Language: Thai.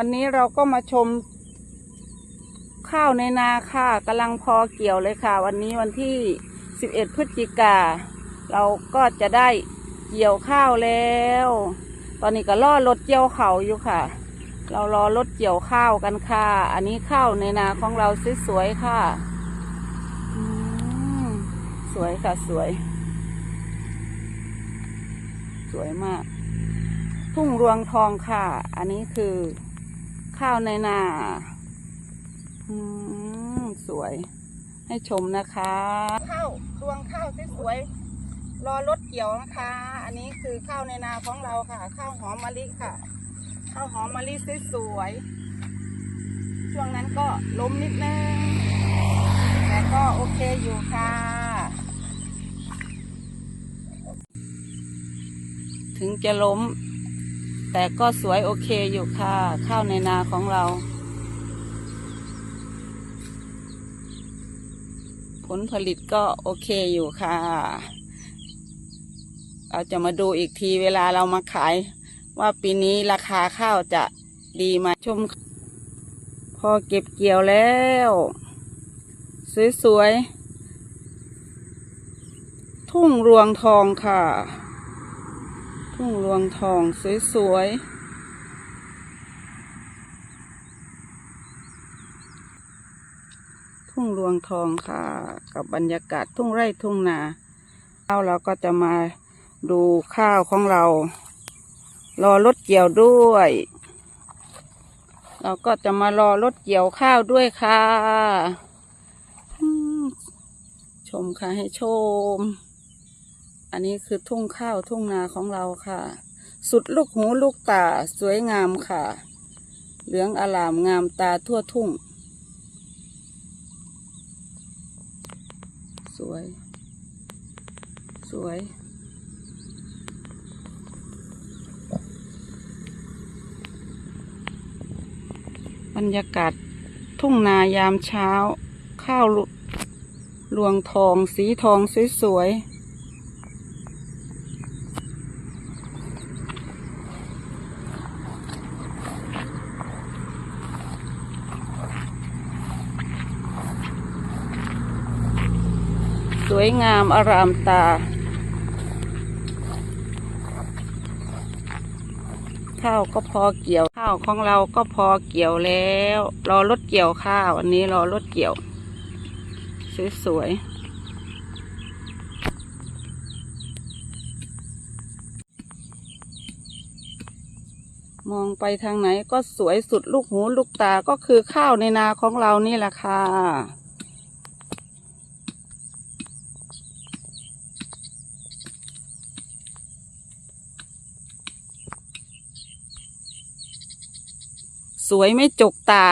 วันนี้เราก็มาชม ข้าวในนาค่ะกำลังพอเกี่ยวเลยค่ะ วันนี้วันที่ 11 พฤศจิกา เราก็จะได้เกี่ยวข้าวแล้ว ตอนนี้ก็ล่อรถเกี่ยวเขาอยู่ค่ะ เรารอรถเกี่ยวข้าวกันค่ะ อันนี้ข้าวในนาของเราสวยๆค่ะสวยค่ะสวย สวยมาก ทุ่งรวงทองค่ะ อันนี้คือ ข้าวในนาสวย ให้ชมนะคะ ข้าวรวงข้าวสวยๆรอรถเกี่ยวนะคะ อันนี้คือข้าวในนาของเราค่ะ ข้าวหอมมะลิค่ะ ข้าวหอมมะลิสวยๆช่วงนั้นก็ล้มนิดนึงแต่ก็โอเคอยู่ค่ะถึงจะล้ม แต่ก็สวยโอเคอยู่ค่ะ ข้าวในนาของเรา ผลผลิตก็โอเคอยู่ค่ะ เราจะมาดูอีกทีเวลาเรามาขาย ว่าปีนี้ราคาข้าวจะดีไหมชม พอเก็บเกี่ยวแล้ว สวยๆทุ่งรวงทองค่ะ ทุ่งรวงทองสวยๆ ทุ่งรวงทองค่ะ กับบรรยากาศทุ่งไร่ทุ่งนาข้าวเราก็จะมาดูข้าวของเรา รอรถเกี่ยวด้วย เราก็จะมารอรถเกี่ยวข้าวด้วยค่ะ ชมค่ะให้ชม อันนี้คือทุ่งข้าวทุ่งนาของเราค่ะ สุดลูกหูลูกตาสวยงามค่ะ เหลืองอลามงามตาทั่วทุ่ง สวย สวยบรรยากาศทุ่งนายามเช้า ข้าวลุรวงทองสีทองสวยๆ สวยงามอารามตา ข้าวก็พอเกี่ยวข้าวของเราก็พอเกี่ยวแล้ว รอรถเกี่ยวข้าววันนี้รอรถเกี่ยว สวยๆมองไปทางไหนก็สวยสุดลูกหูลูกตาก็คือข้าวในนาของเรานี่แหละค่ะ สวยไม่จกตา